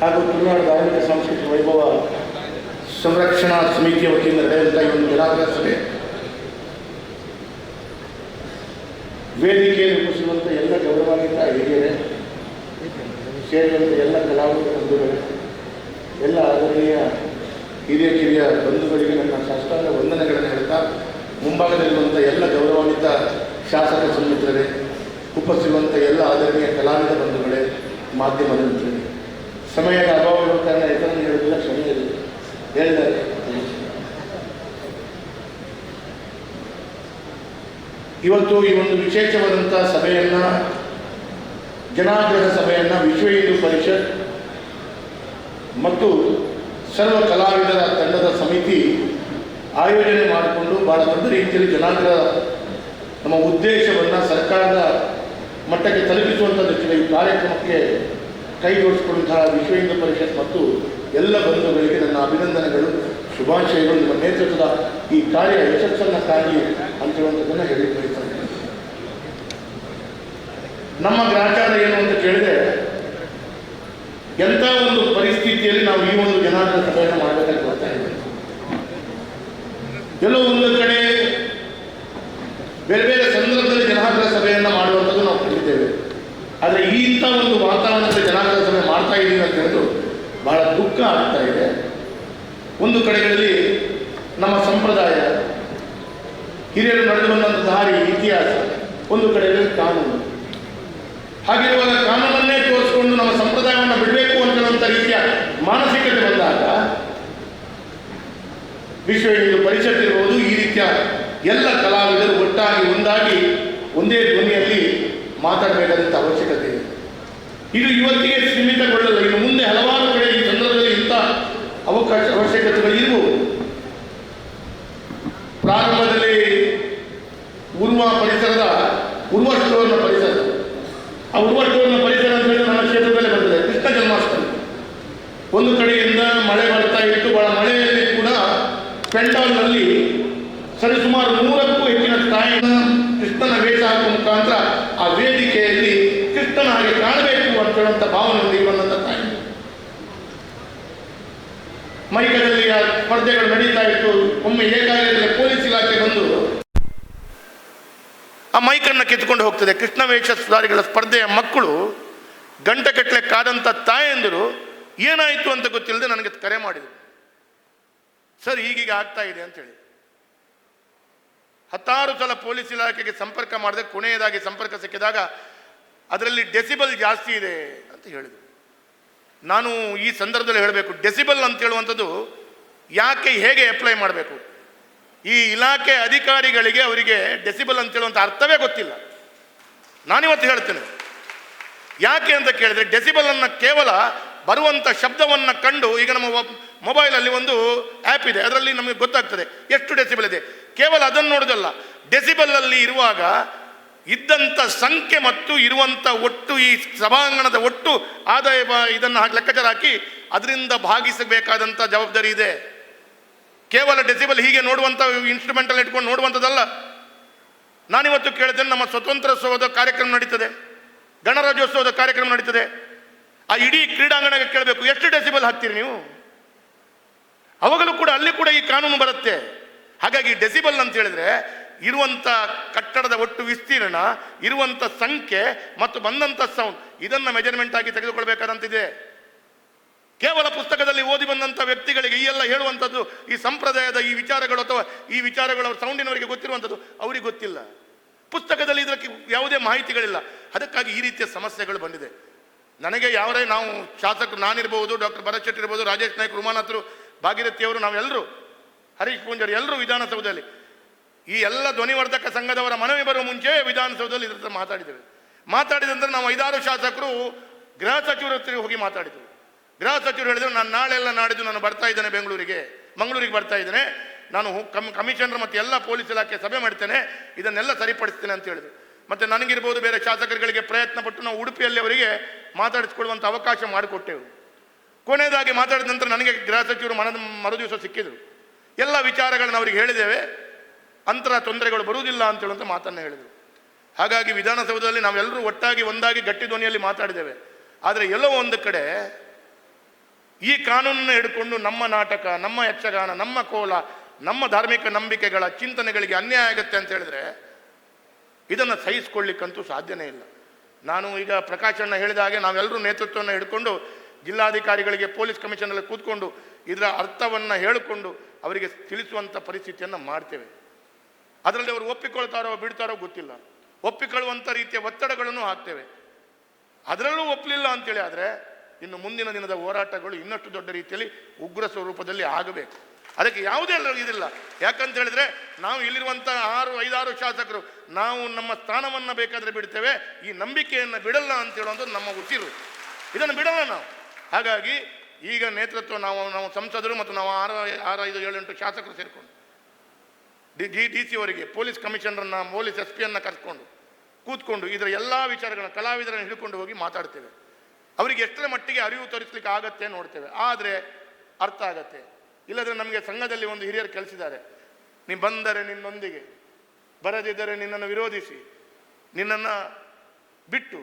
ಹಾಗೂ ತುಳುನಾಡು ಧಾರ್ಮಿಕ ಸಾಂಸ್ಕೃತಿಕ ವೈಭವ ಸಂರಕ್ಷಣಾ ಸಮಿತಿಯ ವತಿಯಿಂದ ನಡೆದಂಥ ಈ ಒಂದು ಜನಾಗ್ರಹ ಸಭೆ ವೇದಿಕೆಯಲ್ಲಿ ಉಪಸ್ಥಿರುವಂಥ ಎಲ್ಲ ಗೌರವಾನ್ವಿತ ಹಿರಿಯರೇ ಸೇರಿದಂಥ ಎಲ್ಲ ಕಲಾವಿದ ಬಂಧುಗಳೇ, ಎಲ್ಲ ಆದರಣೀಯ ಹಿರಿಯ ಕಿರಿಯ ಬಂಧುಗಳಿಗೆ ನನ್ನ ಸಾಷ್ಟಾಂಗ ವಂದನೆಗಳನ್ನು ಹೇಳ್ತಾ ಮುಂಭಾಗದಲ್ಲಿರುವಂಥ ಎಲ್ಲ ಗೌರವಾನ್ವಿತ ಶಾಸಕ ಸನ್ಮಿತ್ರರೇ ಉಪಸ್ಥಿರುವಂಥ ಎಲ್ಲ ಆದರಣೀಯ ಕಲಾವಿದ ಬಂಧುಗಳೇ, ಮಾಧ್ಯಮದ ಸಮಯದ ಅಭಾವ ಇರುವ ಕಾರಣ ಹೆಸರನ್ನು ಹೇಳುವುದಿಲ್ಲ ಕ್ಷಮೆ ಇರಲಿ ಹೇಳಿದ್ದಾರೆ ಇವತ್ತು ಈ ಒಂದು ವಿಶೇಷವಾದಂಥ ಸಭೆಯನ್ನು ಜನಾಗ್ರಹ ಸಭೆಯನ್ನು ವಿಶ್ವ ಹಿಂದೂ ಪರಿಷತ್ ಮತ್ತು ಸರ್ವ ಕಲಾವಿದರ ತಂಡದ ಸಮಿತಿ ಆಯೋಜನೆ ಮಾಡಿಕೊಂಡು ಬಹಳ ದೊಡ್ಡ ರೀತಿಯಲ್ಲಿ ಜನಾಗ್ರಹ ನಮ್ಮ ಉದ್ದೇಶವನ್ನು ಸರ್ಕಾರದ ಮಟ್ಟಕ್ಕೆ ದೃಷ್ಟಿಯಲ್ಲಿ ಈ ಕಾರ್ಯಕ್ರಮಕ್ಕೆ ಕೈ ಜೋಡಿಸಿಕೊಂಡಂತಹ ವಿಶ್ವ ಹಿಂದೂ ಪರಿಷತ್ ಮತ್ತು ಎಲ್ಲ ಬಂಧುಗಳಿಗೆ ನನ್ನ ಅಭಿನಂದನೆಗಳು, ಶುಭಾಶಯಗಳು. ನಿಮ್ಮ ನೇತೃತ್ವದ ಈ ಕಾರ್ಯ ಯಶಸ್ಸನ್ನು ಕಾಣಿ ಅಂತ ಹೇಳುವಂಥದ್ದನ್ನು ಹೇಳಿ ನಮ್ಮ ಗ್ರಾಚಾರ ಏನು ಅಂತ ಕೇಳಿದೆ ಎಂಥ ಒಂದು ಪರಿಸ್ಥಿತಿಯಲ್ಲಿ ನಾವು ಈ ಒಂದು ಜನಾರ್ದನ ಸಭೆಯನ್ನು ಮಾಡಬೇಕಾಗಿ ಬರ್ತಾ ಇದ್ದೇವೆ ಎಲ್ಲೋ ಒಂದು ಕಡೆ ಬೇರೆ ಬೇರೆ ಸಂದರ್ಭದಲ್ಲಿ ಜನಾರ್ದನ ಸಭೆಯನ್ನು ಮಾಡುವಂಥದ್ದು ನಾವು ಕಂಡಿದ್ದೇವೆ. ಆದರೆ ಈ ಇಂಥ ಒಂದು ವಾತಾವರಣದಲ್ಲಿ ಜನಾಂಗದ ಮಾಡ್ತಾ ಇದ್ದೀನಿ ಅಂತ ಹೇಳಿದ್ರು, ಬಹಳ ದುಃಖ ಆಗ್ತಾ ಇದೆ. ಒಂದು ಕಡೆಗಳಲ್ಲಿ ನಮ್ಮ ಸಂಪ್ರದಾಯ, ಹಿರಿಯರು ನಡೆದು ಬಂದಂಥ ದಾರಿ ಇತಿಹಾಸ, ಒಂದು ಕಡೆಯಲ್ಲಿ ಕಾನೂನು. ಹಾಗಿರುವಾಗ ಕಾನೂನನ್ನೇ ತೋರಿಸಿಕೊಂಡು ನಮ್ಮ ಸಂಪ್ರದಾಯವನ್ನು ಬಿಡಬೇಕು ಅಂತ ಹೇಳುವಂಥ ರೀತಿಯ ಮಾನಸಿಕತೆ ಬಂದಾಗ, ವಿಶ್ವ ಹಿಂದೂ ಪರಿಷತ್ ಇರ್ಬೋದು, ಈ ರೀತಿಯ ಎಲ್ಲ ಕಲಾವಿದರು ಒಟ್ಟಾಗಿ ಒಂದಾಗಿ ಒಂದೇ ಧ್ವನಿಯಲ್ಲಿ ಮಾತಾಡಬೇಕಾದಂಥ ಅವಶ್ಯಕತೆ ಇದೆ. ಇದು ಇವತ್ತಿಗೆ ಸೀಮಿತಗೊಳ್ಳಲ್ಲ. ಇನ್ನು ಮುಂದೆ ಹಲವಾರು ಕಡೆ ಈ ಸಂದರ್ಭದಲ್ಲಿ ಇಂಥ ಅವಕಾಶ, ಅವಶ್ಯಕತೆಗಳು ಇರಬಹುದು ಪ್ರಾರಂಭದಲ್ಲಿ ಉರ್ವ ಪರಿಸರದ, ಉರ್ವ ಸ್ಟೋರ್ನ ಪರಿಸರ. ಆ ಉರ್ವ ಸ್ಟೋರ್ನ ಪರಿಸರ ಅಂತ ಹೇಳಿ ನಮ್ಮ ಕ್ಷೇತ್ರದಲ್ಲೇ ಬರ್ತದೆ. ಕೃಷ್ಣ ಜನ್ಮಾಷ್ಟಮಿ. ಒಂದು ಕಡೆಯಿಂದ ಮಳೆ ಬರ್ತಾ ಇತ್ತು. ಬಹಳ ಮಳೆಯಲ್ಲಿ ಕೂಡ ಪೆಂಡಾಲ್ನಲ್ಲಿ ಸರಿಸುಮಾರು ನೂರಕ್ಕೂ ಹೆಚ್ಚಿನ ತಾಯಿನ ಕೃಷ್ಣನ ವೇಷ ಹಾಕುವ ಮುಖಾಂತರ ಆ ವೇದಿಕೆಯಲ್ಲಿ ಕೃಷ್ಣನ ಹಾಗೆ ಕಾಣಬೇಕು ಭಾವನೆ ಭಾವನೆಯಲ್ಲಿ ತಾಯಿ. ಮೈಕದಲ್ಲಿ ಆ ಸ್ಪರ್ಧೆಗಳು ನಡೀತಾ ಇತ್ತು. ಒಮ್ಮೆ ಏಕಾಗ್ರದಲ್ಲಿ ಪೊಲೀಸ್ ಇಲಾಖೆ ಬಂದು ಆ ಮೈಕನ್ನು ಕಿತ್ಕೊಂಡು ಹೋಗ್ತದೆ. ಕೃಷ್ಣ ವೇಷಧಾರಿಗಳ ಸ್ಪರ್ಧೆಯ ಮಕ್ಕಳು ಗಂಟೆಗಟ್ಟಲೆ ಕಾದಂಥ ತಾಯಂದರು ಏನಾಯಿತು ಅಂತ ಗೊತ್ತಿಲ್ಲದೆ ನನಗೆ ಕರೆ ಮಾಡಿದರು. ಸರ್ ಹೀಗೀಗ ಆಗ್ತಾ ಇದೆ ಅಂತೇಳಿ ಹತ್ತಾರು ಸಲ ಪೊಲೀಸ್ ಇಲಾಖೆಗೆ ಸಂಪರ್ಕ ಮಾಡಿದೆ. ಕೊನೆಯದಾಗಿ ಸಂಪರ್ಕ ಸಿಕ್ಕಿದಾಗ ಅದರಲ್ಲಿ ಡೆಸಿಬಲ್ ಜಾಸ್ತಿ ಇದೆ ಅಂತ ಹೇಳಿದರು. ನಾನು ಈ ಸಂದರ್ಭದಲ್ಲಿ ಹೇಳಬೇಕು, ಡೆಸಿಬಲ್ ಅಂತ ಹೇಳುವಂಥದ್ದು ಯಾಕೆ ಹೇಗೆ ಅಪ್ಲೈ ಮಾಡಬೇಕು? ಈ ಇಲಾಖೆ ಅಧಿಕಾರಿಗಳಿಗೆ ಅವರಿಗೆ ಡೆಸಿಬಲ್ ಅಂತ ಹೇಳುವಂಥ ಅರ್ಥವೇ ಗೊತ್ತಿಲ್ಲ. ನಾನಿವತ್ತು ಹೇಳ್ತೇನೆ, ಯಾಕೆ ಅಂತ ಕೇಳಿದರೆ ಡೆಸಿಬಲನ್ನು ಕೇವಲ ಬರುವಂಥ ಶಬ್ದವನ್ನು ಕಂಡು ಈಗ ನಮ್ಮ ಮೊಬೈಲಲ್ಲಿ ಒಂದು ಆ್ಯಪ್ ಇದೆ, ಅದರಲ್ಲಿ ನಮಗೆ ಗೊತ್ತಾಗ್ತದೆ ಎಷ್ಟು ಡೆಸಿಬಲ್ ಇದೆ. ಕೇವಲ ಅದನ್ನು ನೋಡೋದಲ್ಲ, ಡೆಸಿಬಲ್ ಅಲ್ಲಿ ಇರುವಾಗ ಇದ್ದಂಥ ಸಂಖ್ಯೆ ಮತ್ತು ಇರುವಂಥ ಒಟ್ಟು ಈ ಸಭಾಂಗಣದ ಒಟ್ಟು ಆದಾಯ ಇದನ್ನು ಲೆಕ್ಕಾಚಾರ ಹಾಕಿ ಅದರಿಂದ ಭಾಗಿಸಬೇಕಾದಂಥ ಜವಾಬ್ದಾರಿ ಇದೆ. ಕೇವಲ ಡೆಸಿಬಲ್ ಹೀಗೆ ನೋಡುವಂಥ ಇನ್ಸ್ಟ್ರೂಮೆಂಟಲ್ಲಿ ಇಟ್ಕೊಂಡು ನೋಡುವಂಥದ್ದಲ್ಲ. ನಾನಿವತ್ತು ಕೇಳಿದ್ದೇನೆ, ನಮ್ಮ ಸ್ವತಂತ್ರೋತ್ಸವದ ಕಾರ್ಯಕ್ರಮ ನಡೀತದೆ. ಗಣರಾಜ್ಯೋತ್ಸವದ ಕಾರ್ಯಕ್ರಮ ನಡೀತದೆ. ಆ ಇಡೀ ಕ್ರೀಡಾಂಗಣಕ್ಕೆ ಕೇಳಬೇಕು, ಎಷ್ಟು ಡೆಸಿಬಲ್ ಹಾಕ್ತೀರಿ ನೀವು? ಅವಾಗಲೂ ಕೂಡ, ಅಲ್ಲಿ ಕೂಡ ಈ ಕಾನೂನು ಬರುತ್ತೆ. ಹಾಗಾಗಿ ಡೆಸಿಬಲ್ ಅಂತ ಹೇಳಿದ್ರೆ ಇರುವಂಥ ಕಟ್ಟಡದ ಒಟ್ಟು ವಿಸ್ತೀರ್ಣ ಇರುವಂಥ ಸಂಖ್ಯೆ ಮತ್ತು ಬಂದಂಥ ಸೌಂಡ್ ಇದನ್ನು ಮೆಜರ್ಮೆಂಟ್ ಆಗಿ ತೆಗೆದುಕೊಳ್ಬೇಕಾದಂತಿದೆ. ಕೇವಲ ಪುಸ್ತಕದಲ್ಲಿ ಓದಿ ಬಂದಂಥ ವ್ಯಕ್ತಿಗಳಿಗೆ ಈ ಎಲ್ಲ ಹೇಳುವಂಥದ್ದು ಈ ಸಂಪ್ರದಾಯದ ಈ ವಿಚಾರಗಳು ಅಥವಾ ಈ ವಿಚಾರಗಳು ಅವ್ರ ಸೌಂಡಿನವರಿಗೆ ಗೊತ್ತಿರುವಂಥದ್ದು ಅವರಿಗೆ ಗೊತ್ತಿಲ್ಲ. ಪುಸ್ತಕದಲ್ಲಿ ಇದಕ್ಕೆ ಯಾವುದೇ ಮಾಹಿತಿಗಳಿಲ್ಲ. ಅದಕ್ಕಾಗಿ ಈ ರೀತಿಯ ಸಮಸ್ಯೆಗಳು ಬಂದಿದೆ. ನನಗೆ ಯಾವರೇ ನಾವು ಶಾಸಕರು, ನಾನಿರ್ಬೋದು, ಡಾಕ್ಟರ್ ಭರತ್ ಶೆಟ್ಟಿ ಇರ್ಬೋದು, ರಾಜೇಶ್ ನಾಯ್ಕ ಉಮಾನಾಥರು, ಭಾಗೀರಥಿಯವರು, ನಾವೆಲ್ಲರೂ, ಹರೀಶ್ ಪೂಂಜರು ಎಲ್ಲರೂ ವಿಧಾನಸೌಧದಲ್ಲಿ ಈ ಎಲ್ಲ ಧ್ವನಿವರ್ಧಕ ಸಂಘದವರ ಮನವಿ ಬರುವ ಮುಂಚೆ ವಿಧಾನಸೌಧದಲ್ಲಿ ಇದ್ರ ಹತ್ರ ಮಾತಾಡಿದ್ದೇವೆ. ಮಾತಾಡಿದ ನಂತರ ನಾವು ಐದಾರು ಶಾಸಕರು ಗೃಹ ಸಚಿವರ ಹತ್ರ ಹೋಗಿ ಮಾತಾಡಿದ್ರು. ಗೃಹ ಸಚಿವರು ಹೇಳಿದ್ರು, ನಾನು ನಾಳೆ ಎಲ್ಲ ನಾಡಿದ್ದು ನಾನು ಬರ್ತಾ ಇದ್ದೇನೆ ಬೆಂಗಳೂರಿಗೆ, ಮಂಗಳೂರಿಗೆ ಬರ್ತಾ ಇದ್ದೇನೆ. ನಾನು ಕಮ್ ಕಮಿಷನರ್ ಮತ್ತು ಎಲ್ಲ ಪೊಲೀಸ್ ಇಲಾಖೆ ಸಭೆ ಮಾಡ್ತೇನೆ, ಇದನ್ನೆಲ್ಲ ಸರಿಪಡಿಸ್ತೇನೆ ಅಂತ ಹೇಳಿದ್ರು. ಮತ್ತೆ ನನಗಿರ್ಬೋದು ಬೇರೆ ಶಾಸಕರುಗಳಿಗೆ ಪ್ರಯತ್ನ ಪಟ್ಟು ನಾವು ಉಡುಪಿಯಲ್ಲಿ ಅವರಿಗೆ ಮಾತಾಡಿಸ್ಕೊಳ್ಳುವಂಥ ಅವಕಾಶ ಮಾಡಿಕೊಟ್ಟೆವು. ಕೊನೆಯದಾಗಿ ಮಾತಾಡಿದ ನಂತರ ನನಗೆ ಗೃಹ ಸಚಿವರು ಮನದ ಮರುದಿವಸ ಸಿಕ್ಕಿದ್ರು. ಎಲ್ಲ ವಿಚಾರಗಳನ್ನು ಅವರಿಗೆ ಹೇಳಿದ್ದೇವೆ. ಅಂತರ ತೊಂದರೆಗಳು ಬರುವುದಿಲ್ಲ ಅಂತ ಹೇಳುವಂಥ ಮಾತನ್ನು ಹೇಳಿದರು. ಹಾಗಾಗಿ ವಿಧಾನಸೌಧದಲ್ಲಿ ನಾವೆಲ್ಲರೂ ಒಟ್ಟಾಗಿ ಒಂದಾಗಿ ಗಟ್ಟಿ ಧ್ವನಿಯಲ್ಲಿ ಮಾತಾಡಿದ್ದೇವೆ. ಆದರೆ ಎಲ್ಲೋ ಒಂದು ಕಡೆ ಈ ಕಾನೂನನ್ನು ಹಿಡ್ಕೊಂಡು ನಮ್ಮ ನಾಟಕ, ನಮ್ಮ ಯಕ್ಷಗಾನ, ನಮ್ಮ ಕೋಲ, ನಮ್ಮ ಧಾರ್ಮಿಕ ನಂಬಿಕೆಗಳ ಚಿಂತನೆಗಳಿಗೆ ಅನ್ಯಾಯ ಆಗುತ್ತೆ ಅಂತ ಹೇಳಿದ್ರೆ ಇದನ್ನು ಸಹಿಸಿಕೊಳ್ಳಿಕ್ಕಂತೂ ಸಾಧ್ಯನೇ ಇಲ್ಲ. ನಾನು ಈಗ ಪ್ರಕಾಶಣ್ಣ ಹೇಳಿದ ಹಾಗೆ ನಾವೆಲ್ಲರೂ ನೇತೃತ್ವವನ್ನು ಹಿಡ್ಕೊಂಡು ಜಿಲ್ಲಾಧಿಕಾರಿಗಳಿಗೆ ಪೊಲೀಸ್ ಕಮಿಷನಲ್ಲಿ ಕೂತ್ಕೊಂಡು ಇದರ ಅರ್ಥವನ್ನು ಹೇಳಿಕೊಂಡು ಅವರಿಗೆ ತಿಳಿಸುವಂಥ ಪರಿಸ್ಥಿತಿಯನ್ನು ಮಾಡ್ತೇವೆ. ಅದರಲ್ಲಿ ಅವರು ಒಪ್ಪಿಕೊಳ್ತಾರೋ ಬಿಡ್ತಾರೋ ಗೊತ್ತಿಲ್ಲ. ಒಪ್ಪಿಕೊಳ್ಳುವಂಥ ರೀತಿಯ ಒತ್ತಡಗಳನ್ನು ಹಾಕ್ತೇವೆ. ಅದರಲ್ಲೂ ಒಪ್ಪಲಿಲ್ಲ ಅಂತೇಳಿ ಆದರೆ ಇನ್ನು ಮುಂದಿನ ದಿನದ ಹೋರಾಟಗಳು ಇನ್ನಷ್ಟು ದೊಡ್ಡ ರೀತಿಯಲ್ಲಿ ಉಗ್ರ ಸ್ವರೂಪದಲ್ಲಿ ಆಗಬೇಕು. ಅದಕ್ಕೆ ಯಾವುದೇ ಇದಿಲ್ಲ. ಯಾಕಂತ ಹೇಳಿದ್ರೆ ನಾವು ಇಲ್ಲಿರುವಂಥ ಆರು, ಐದಾರು ಶಾಸಕರು, ನಾವು ನಮ್ಮ ಸ್ಥಾನವನ್ನು ಬೇಕಾದರೆ ಬಿಡ್ತೇವೆ, ಈ ನಂಬಿಕೆಯನ್ನು ಬಿಡಲ್ಲ ಅಂತ ನಮ್ಮ ಉಸಿರು ಇದನ್ನು ಬಿಡಲ್ಲ ನಾವು. ಹಾಗಾಗಿ ಈಗ ನೇತೃತ್ವ ನಾವು ನಾವು ಸಂಸದರು ಮತ್ತು ನಾವು ಆರು ಆರು, ಐದು, ಏಳೆಂಟು ಶಾಸಕರು ಸೇರಿಕೊಂಡು. ಡಿ ಜಿ ಡಿ ಸಿ ಅವರಿಗೆ, ಪೊಲೀಸ್ ಕಮಿಷನರನ್ನ ಪೊಲೀಸ್ ಎಸ್ ಪಿಯನ್ನು ಕರೆಸ್ಕೊಂಡು, ಕೂತ್ಕೊಂಡು ಇದರ ಎಲ್ಲ ವಿಚಾರಗಳನ್ನ, ಕಲಾವಿದರನ್ನು ಹಿಡ್ಕೊಂಡು ಹೋಗಿ ಮಾತಾಡ್ತೇವೆ. ಅವರಿಗೆ ಎಷ್ಟರ ಮಟ್ಟಿಗೆ ಅರಿವು ತೋರಿಸ್ಲಿಕ್ಕೆ ಆಗತ್ತೆ ನೋಡ್ತೇವೆ. ಆದರೆ ಅರ್ಥ ಆಗತ್ತೆ. ಇಲ್ಲದ್ರೆ ನಮಗೆ ಸಂಘದಲ್ಲಿ ಒಂದು ಹಿರಿಯರು ಕೆಲಸಿದ್ದಾರೆ ನೀ ಬಂದರೆ ನಿನ್ನೊಂದಿಗೆ, ಬರದಿದ್ದರೆ ನಿನ್ನನ್ನು ವಿರೋಧಿಸಿ, ನಿನ್ನನ್ನು ಬಿಟ್ಟು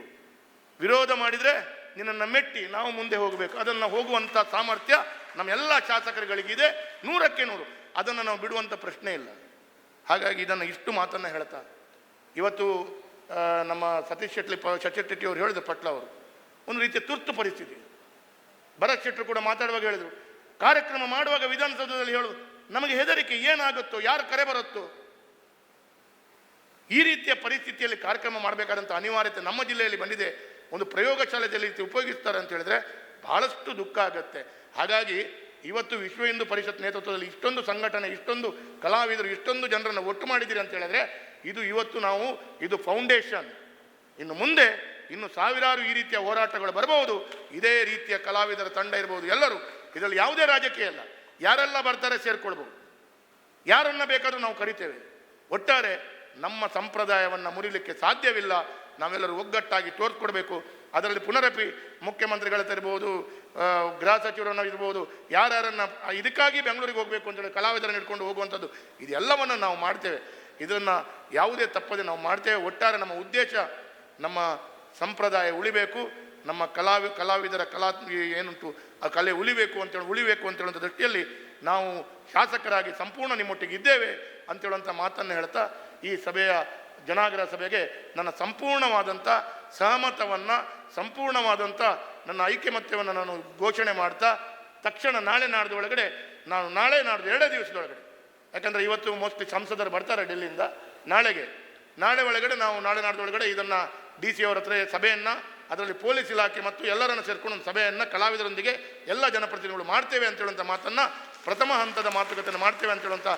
ವಿರೋಧ ಮಾಡಿದರೆ ನಿನ್ನನ್ನು ಮೆಟ್ಟಿ ನಾವು ಮುಂದೆ ಹೋಗಬೇಕು. ಅದನ್ನು ಹೋಗುವಂಥ ಸಾಮರ್ಥ್ಯ ನಮ್ಮೆಲ್ಲ ಶಾಸಕರುಗಳಿಗಿದೆ. ನೂರಕ್ಕೆ ನೂರು. ಅದನ್ನು ನಾವು ಬಿಡುವಂಥ ಪ್ರಶ್ನೆ ಇಲ್ಲ. ಹಾಗಾಗಿ ಇದನ್ನು ಇಷ್ಟು ಮಾತನ್ನು ಹೇಳ್ತಾ ಇವತ್ತು ನಮ್ಮ ಸತೀಶ್ ಶೆಟ್ಟಿ ಪ ಶೆಟ್ಟಿ ಅವರು ಹೇಳಿದ್ರು ಪಟ್ಲ ಅವರು. ಒಂದು ರೀತಿಯ ತುರ್ತು ಪರಿಸ್ಥಿತಿ. ಭರತ್ ಶೆಟ್ಟರು ಕೂಡ ಮಾತಾಡುವಾಗ ಹೇಳಿದರು. ಕಾರ್ಯಕ್ರಮ ಮಾಡುವಾಗ ವಿಧಾನಸೌಧದಲ್ಲಿ ಹೇಳೋದು, ನಮಗೆ ಹೆದರಿಕೆ ಏನಾಗುತ್ತೋ, ಯಾರು ಕರೆ ಬರುತ್ತೋ? ಈ ರೀತಿಯ ಪರಿಸ್ಥಿತಿಯಲ್ಲಿ ಕಾರ್ಯಕ್ರಮ ಮಾಡಬೇಕಾದಂಥ ಅನಿವಾರ್ಯತೆ ನಮ್ಮ ಜಿಲ್ಲೆಯಲ್ಲಿ ಬಂದಿದೆ. ಒಂದು ಪ್ರಯೋಗಶಾಲೆಯಲ್ಲಿ ಉಪಯೋಗಿಸ್ತಾರೆ ಅಂತ ಹೇಳಿದ್ರೆ ಬಹಳಷ್ಟು ದುಃಖ ಆಗುತ್ತೆ. ಹಾಗಾಗಿ ಇವತ್ತು ವಿಶ್ವ ಹಿಂದೂ ಪರಿಷತ್ ನೇತೃತ್ವದಲ್ಲಿ ಇಷ್ಟೊಂದು ಸಂಘಟನೆ, ಇಷ್ಟೊಂದು ಕಲಾವಿದರು, ಇಷ್ಟೊಂದು ಜನರನ್ನು ಒಟ್ಟು ಮಾಡಿದ್ದೀರಿ ಅಂತ ಹೇಳಿದ್ರೆ ಇದು ಇವತ್ತು ನಾವು, ಇದು ಫೌಂಡೇಶನ್. ಇನ್ನು ಮುಂದೆ ಇನ್ನು ಸಾವಿರಾರು ಈ ರೀತಿಯ ಹೋರಾಟಗಳು ಬರಬಹುದು. ಇದೇ ರೀತಿಯ ಕಲಾವಿದರ ತಂಡ ಇರಬಹುದು ಎಲ್ಲರೂ. ಇದರಲ್ಲಿ ಯಾವುದೇ ರಾಜಕೀಯ ಇಲ್ಲ. ಯಾರೆಲ್ಲ ಬರ್ತಾರೆ ಸೇರ್ಕೊಳ್ಬಹುದು ಯಾರನ್ನ ಬೇಕಾದರೂ ನಾವು ಕರಿತೇವೆ. ಒಟ್ಟಾರೆ ನಮ್ಮ ಸಂಪ್ರದಾಯವನ್ನು ಮುರಿಲಿಕ್ಕೆ ಸಾಧ್ಯವಿಲ್ಲ. ನಾವೆಲ್ಲರೂ ಒಗ್ಗಟ್ಟಾಗಿ ತೋರಿಸ್ಕೊಡ್ಬೇಕು. ಅದರಲ್ಲಿ ಪುನರಪಿ ಮುಖ್ಯಮಂತ್ರಿಗಳ ಇರ್ಬೋದು ಆ, ಗೃಹ ಸಚಿವರನ್ನು ಇರ್ಬೋದು ಯಾರ್ಯಾರನ್ನ ಇದಕ್ಕಾಗಿ ಬೆಂಗಳೂರಿಗೆ ಹೋಗಬೇಕು ಅಂತೇಳಿ ಕಲಾವಿದರನ್ನು ಇಟ್ಕೊಂಡು ಹೋಗುವಂಥದ್ದು ಇದೆಲ್ಲವನ್ನು ನಾವು ಮಾಡ್ತೇವೆ. ಇದನ್ನು ಯಾವುದೇ ತಪ್ಪದೆ ನಾವು ಮಾಡ್ತೇವೆ. ಒಟ್ಟಾರೆ ನಮ್ಮ ಉದ್ದೇಶ ನಮ್ಮ ಸಂಪ್ರದಾಯ ಉಳಿಬೇಕು. ನಮ್ಮ ಕಲಾವಿ ಕಲಾವಿದರ ಕಲಾ ಏನುಂಟು ಆ ಕಲೆ ಉಳಿಬೇಕು ಅಂತೇಳಿ ಉಳಿಬೇಕು ಅಂತೇಳುವಂಥ ದೃಷ್ಟಿಯಲ್ಲಿ ನಾವು ಶಾಸಕರಾಗಿ ಸಂಪೂರ್ಣ ನಿಮ್ಮೊಟ್ಟಿಗೆ ಇದ್ದೇವೆ ಅಂತೇಳುವಂಥ ಮಾತನ್ನು ಹೇಳ್ತಾ ಈ ಸಭೆಯ ಜನಾಗ್ರಹ ಸಭೆಗೆ ನನ್ನ ಸಂಪೂರ್ಣವಾದಂಥ ಸಹಮತವನ್ನು ಸಂಪೂರ್ಣವಾದಂಥ ನನ್ನ ಐಕ್ಯಮತ್ಯವನ್ನು ನಾನು ಘೋಷಣೆ ಮಾಡ್ತಾ, ತಕ್ಷಣ ನಾಳೆ ನಾಡ್ದು ಒಳಗಡೆ ನಾನು ನಾಳೆ ನಾಡ್ದು ಎರಡೇ ದಿವಸದೊಳಗಡೆ. ಯಾಕಂದರೆ ಇವತ್ತು ಮೋಸ್ಟ್ಲಿ ಸಂಸದರು ಬರ್ತಾರೆ ಡೆಲ್ಲಿಯಿಂದ. ನಾಳೆಗೆ, ನಾಳೆ ಒಳಗಡೆ ನಾವು ನಾಳೆ ನಾಡ್ದು ಒಳಗಡೆ ಇದನ್ನು ಡಿ ಸಿ ಅವರ ಹತ್ರ ಸಭೆಯನ್ನು, ಅದರಲ್ಲಿ ಪೊಲೀಸ್ ಇಲಾಖೆ ಮತ್ತು ಎಲ್ಲರನ್ನು ಸೇರ್ಕೊಂಡು ಒಂದು ಸಭೆಯನ್ನು ಕಲಾವಿದರೊಂದಿಗೆ ಎಲ್ಲ ಜನಪ್ರತಿನಿಧಿಗಳು ಮಾಡ್ತೇವೆ ಅಂತ ಹೇಳುವಂಥ ಮಾತನ್ನು ಪ್ರಥಮ ಹಂತದ ಮಾತುಕತೆಯನ್ನು ಮಾಡ್ತೇವೆ ಅಂತ ಹೇಳುವಂಥ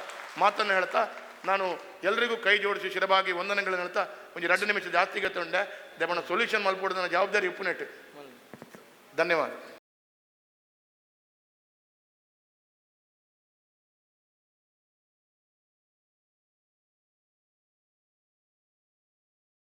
ಮಾತನ್ನು ಹೇಳ್ತಾ ನಾನು ಎಲ್ರಿಗೂ ಕೈ ಜೋಡಿಸಿ ಶಿರಬಾಗಿ ವಂದನೆಗಳನ್ನು ಹೇಳ್ತಾ ಒಂದು ಎರಡು ನಿಮಿಷ ಜಾಸ್ತಿ ತೊಂಡೆ ದೇವಣ್ಣ ಸೊಲ್ಯೂಷನ್ ಮಲ್ಪೋದು ನನ್ನ ಜವಾಬ್ದಾರಿ ಉಪ್ಪುನೆಟ್ಟು ಧನ್ಯವಾದ.